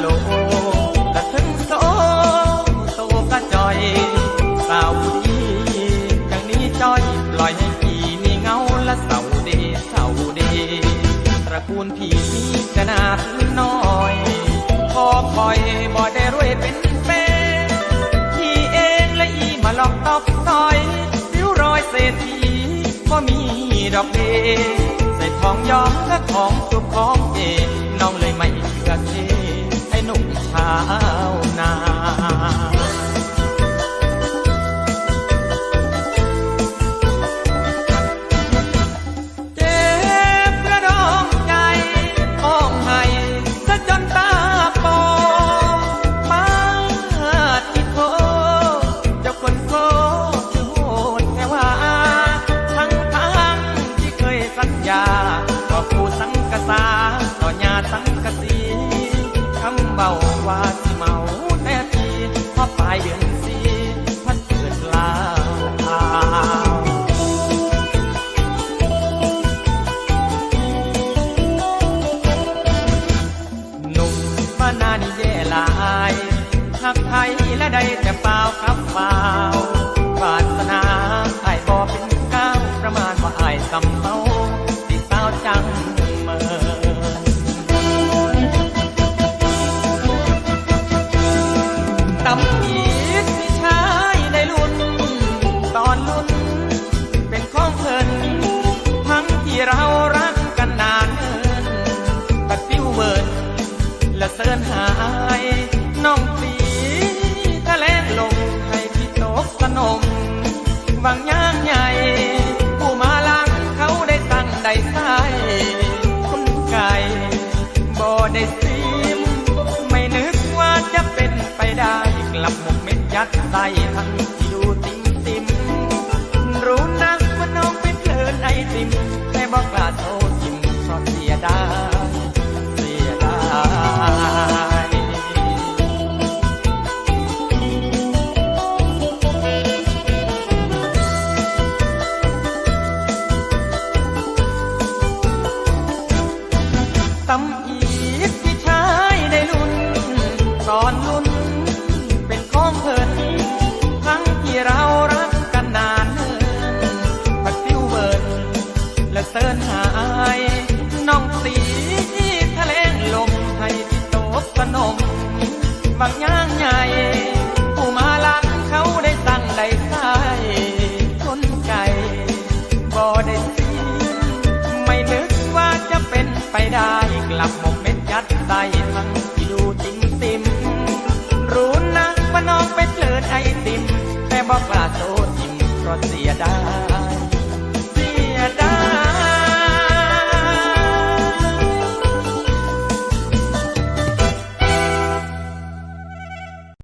โลกระทึงโซโตกระจอยสาวผู้ดีอย่างนี้จอยปล่อยให้พี่มีเงาและเศร้าเดเศร้าเดตระกูลพี่มีขนาดน้อยพอคอยบ่ได้รวยเป็นเป้พี่เองและอีมาหลอกตอกซอยริ้วรอยเศรษฐีก็มีดอกเดใส่ทองย้อมและของจุบของเอน้องเลยไม่เชื่อเท ห้หนุ่มชาวนาเจ็บกระดองใและได้แต่เปล่ากับเปล่าวาสนาไอ้ายบอกเป็นก้าวประมาณว่าไอ้ายสำเมาติดสาจังเมินตำอีกที่ชายได้ลุ้นตอนลุ้นเป็นของเพิ่นทั้งที่เรา วังย่างใหญ่ ผู้มาลังเขาได้ตั้งได้ใส่คุณไก่บ่ได้ซิมไม่นึกว่าจะเป็นไปได้ กลับหมกเม็ดยัดใส่ทั้งที่ดูติมติมรู้นักว่าน้องเป็นเพลินไอติม แต่บอกกล้าโท อนลุ้น เป็นของเพิ่นทั้งที่เรารักกันนานเนินัดฟิวเบิร์นและเสิร์นหายน้องสีทะเลงลมให้ที่โตสนมบางย่างใหญ่ ผู้มาลังเขาได้ตั้งได้ใส่คนไก่บ่ได้สิไม่นึกว่าจะเป็นไปได้กลับหมกเม็ดยัดใส่ บอกลาโตทิมเพราะเสียดาย